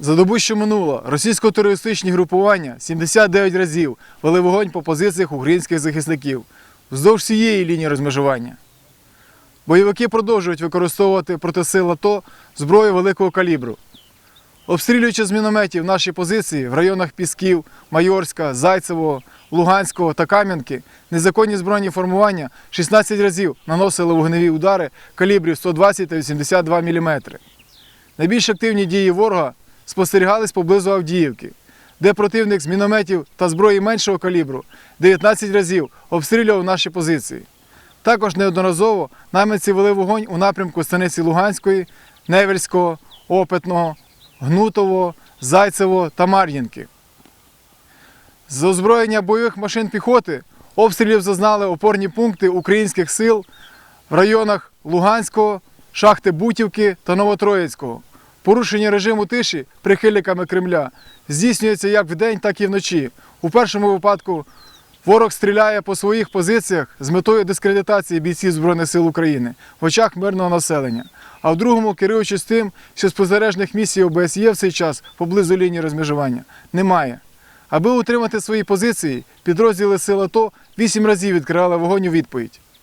За добу, що минуло, російсько-терористичні групування 79 разів вели вогонь по позиціях українських захисників вздовж всієї лінії розмежування. Бойовики продовжують використовувати проти сил АТО зброю великого калібру. Обстрілюючи з мінометів наші позиції в районах Пісків, Майорська, Зайцевого, Луганського та Кам'янки, незаконні збройні формування 16 разів наносили вогневі удари калібрів 120 та 82 мм. Найбільш активні дії ворога спостерігались поблизу Авдіївки, де противник з мінометів та зброї меншого калібру 19 разів обстрілював наші позиції. Також неодноразово найманці вели вогонь у напрямку станиці Луганської, Невельського, Опитного, Гнутово, Зайцево та Мар'їнки. З озброєння бойових машин піхоти обстрілів зазнали опорні пункти українських сил в районах Луганського, шахти Бутівки та Новотроїцького. Порушення режиму тиші прихильниками Кремля здійснюється як вдень, так і вночі. У першому випадку ворог стріляє по своїх позиціях з метою дискредитації бійців Збройних сил України в очах мирного населення. А в другому, керуючись тим, що спостережних місій ОБСЄ в цей час поблизу лінії розмежування немає. Аби утримати свої позиції, підрозділи сил АТО вісім разів відкривали вогонь у відповідь.